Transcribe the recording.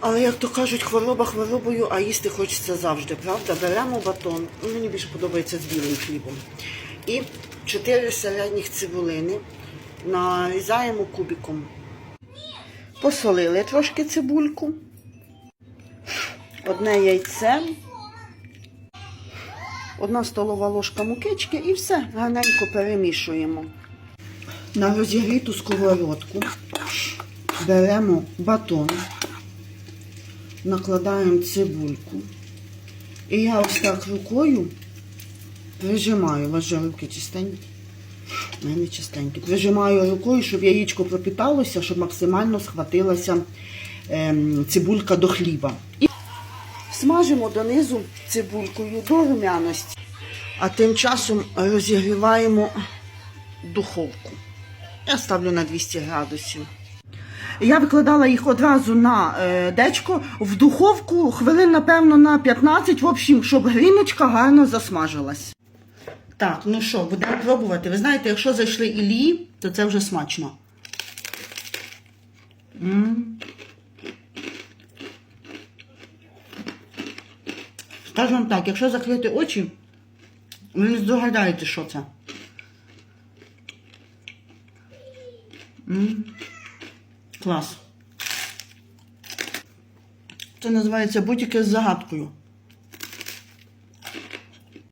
Але як то кажуть, хвороба хворобою, а їсти хочеться завжди, правда? Беремо батон, ну, мені більше подобається з білим хлібом. І чотири середніх цибулини нарізаємо кубиком. Посолили трошки цибульку, одне яйце, одна столова ложка мукички і все гарненько перемішуємо. На розігріту сковородку беремо батон, накладаємо цибульку. І я ось так рукою прижимаю, же руки чистенькі. Мене чистенькі. Прижимаю рукою, щоб яєчко пропіталося, щоб максимально схватилася ем, цибулька до хліба. І смажимо донизу цибулькою до румяності. А тим часом розігріваємо духовку. Я ставлю на 200 градусів. Я викладала їх одразу на е, дечко в духовку хвилин, напевно, на 15, в общем, щоб гріночка гарно засмажилась. Так, ну що, будемо пробувати. Ви знаєте, якщо зайшли ілії, то це вже смачно. м Скажу вам так, якщо закрити очі, ви не здогадаєте, що це. м Клас. Це називається будь-яке з загадкою.